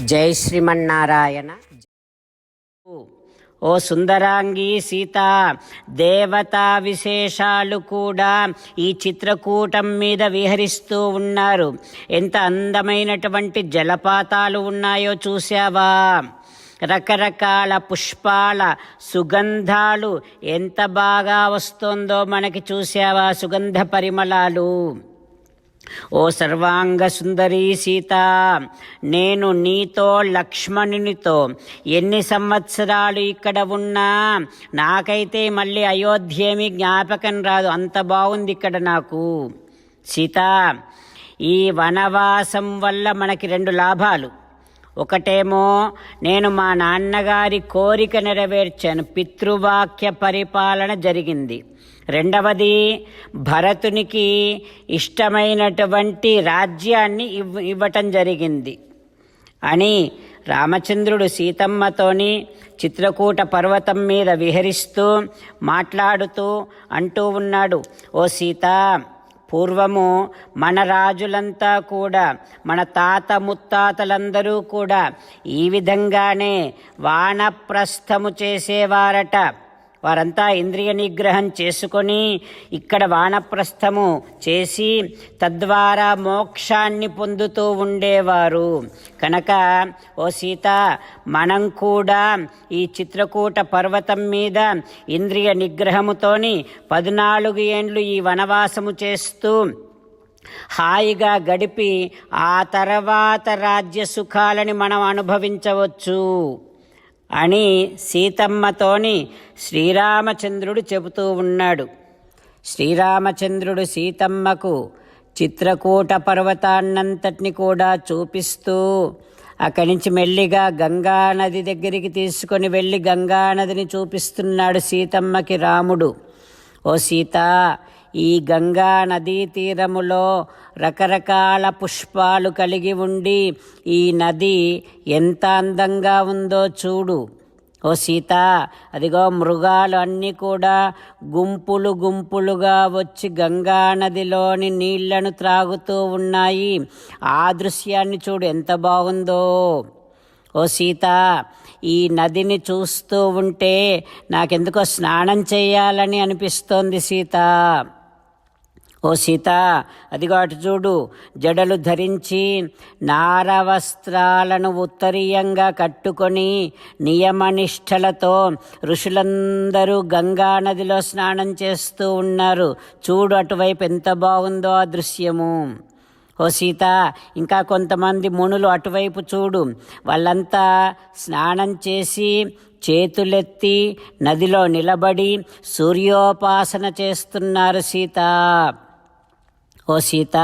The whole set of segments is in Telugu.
జై శ్రీమన్నారాయణ. ఓ సుందరాంగి సీత దేవతా విశేషాలు కూడా ఈ చిత్రకూటం మీద విహరిస్తూ ఉన్నారు. ఎంత అందమైనటువంటి జలపాతాలు ఉన్నాయో చూసావా రకరకాల పుష్పాల సుగంధాలు ఎంత బాగా వస్తుందో మనకి చూసావా సుగంధ పరిమళాలు? ఓ సర్వాంగ సుందరీ సీత నేను నీతో లక్ష్మణునితో ఎన్ని సంవత్సరాలు ఇక్కడ ఉన్నా నాకైతే మళ్ళీ అయోధ్యేమి జ్ఞాపకం రాదు. అంత బాగుంది ఇక్కడ నాకు. సీత ఈ వనవాసం వల్ల మనకి రెండు లాభాలు. ఒకటేమో నేను మా నాన్నగారి కోరిక నెరవేర్చాను. పితృవాక్య పరిపాలన జరిగింది. రెండవది భరతునికి ఇష్టమైనటువంటి రాజ్యాన్ని ఇవ్ ఇవ్వటం జరిగింది. అని రామచంద్రుడు సీతమ్మతోని చిత్రకూట పర్వతం మీద విహరిస్తూ మాట్లాడుతూ అంటూ ఉన్నాడు ఓ సీత పూర్వము మన రాజులంతా కూడా మన తాత ముత్తాతలందరూ కూడా ఈ విధంగానే వానప్రస్థము చేసేవారట. వారంతా ఇంద్రియ నిగ్రహం చేసుకొని ఇక్కడ వానప్రస్థము చేసి తద్వారా మోక్షాన్ని పొందుతూ ఉండేవారు. కనుక ఓ సీత మనం కూడా ఈ చిత్రకూట పర్వతం మీద ఇంద్రియ నిగ్రహముతోని పద్నాలుగు ఏండ్లు ఈ వనవాసము చేస్తూ హాయిగా గడిపి ఆ తర్వాత రాజ్య సుఖాలని మనం అనుభవించవచ్చు. అని సీతమ్మతోని శ్రీరామచంద్రుడు చెబుతూ ఉన్నాడు. శ్రీరామచంద్రుడు సీతమ్మకు చిత్రకూట పర్వతాన్నంతటిని కూడా చూపిస్తూ అక్కడి నుంచి మెల్లిగా గంగా నది దగ్గరికి తీసుకొని వెళ్ళి గంగానదిని చూపిస్తున్నాడు సీతమ్మకి రాముడు. ఓ సీత ఈ గంగా నదీ తీరములో రకరకాల పుష్పాలు కలిగి ఉండి ఈ నది ఎంత అందంగా ఉందో చూడు. ఓ సీత అదిగో మృగాలు అన్నీ కూడా గుంపులు గుంపులుగా వచ్చి గంగా నదిలోని నీళ్ళను త్రాగుతూ ఉన్నాయి. ఆ దృశ్యాన్ని చూడు ఎంత బాగుందో. ఓ సీత ఈ నదిని చూస్తూ ఉంటే నాకెందుకో స్నానం చేయాలని అనిపిస్తోంది సీత. ఓ సీత అదిగో అటు చూడు. జడలు ధరించి నారవస్త్రాలను ఉత్తరీయంగా కట్టుకొని నియమనిష్టలతో ఋషులందరూ గంగా నదిలో స్నానం చేస్తూ ఉన్నారు. చూడు అటువైపు ఎంత బాగుందో ఆ దృశ్యము. ఓ సీత ఇంకా కొంతమంది మునులు అటువైపు చూడు. వాళ్ళంతా స్నానం చేసి చేతులెత్తి నదిలో నిలబడి సూర్యోపాసన చేస్తున్నారు సీత. ఓ సీత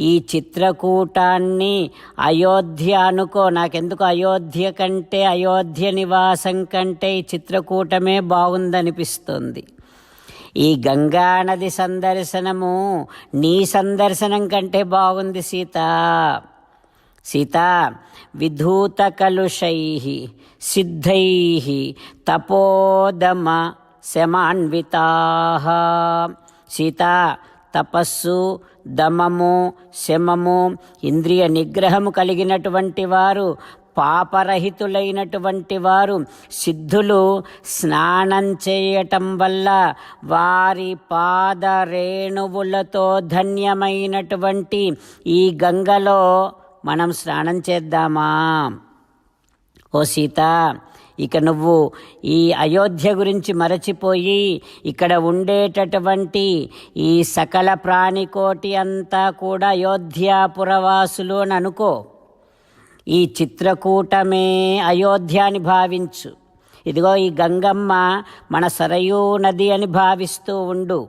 ఈ చిత్రకూటాన్ని అయోధ్య అనుకో. నాకెందుకు అయోధ్య కంటే అయోధ్య నివాసం కంటే ఈ చిత్రకూటమే బాగుందనిపిస్తుంది. ఈ గంగా నది సందర్శనము నీ సందర్శనం కంటే బాగుంది సీత. సీత విధూత కలుషై సిద్ధై తపోదమ శమాన్వితా. సీత తపస్సు దమము శమము ఇంద్రియ నిగ్రహము కలిగినటువంటి వారు పాపరహితులైనటువంటి వారు సిద్ధులు స్నానం చేయటం వల్ల వారి పాద రేణువులతో ధన్యమైనటువంటి ఈ గంగలో మనం స్నానం చేద్దామా? ఓ సీత ఇక నువ్వు ఈ అయోధ్య గురించి మరచిపోయి ఇక్కడ ఉండేటటువంటి ఈ సకల ప్రాణికోటి అంతా కూడా అయోధ్యాపురవాసులు అని అనుకో. ఈ చిత్రకూటమే అయోధ్య అని భావించు. ఇదిగో ఈ గంగమ్మ మన సరయూ నది అని భావిస్తూ ఉండు.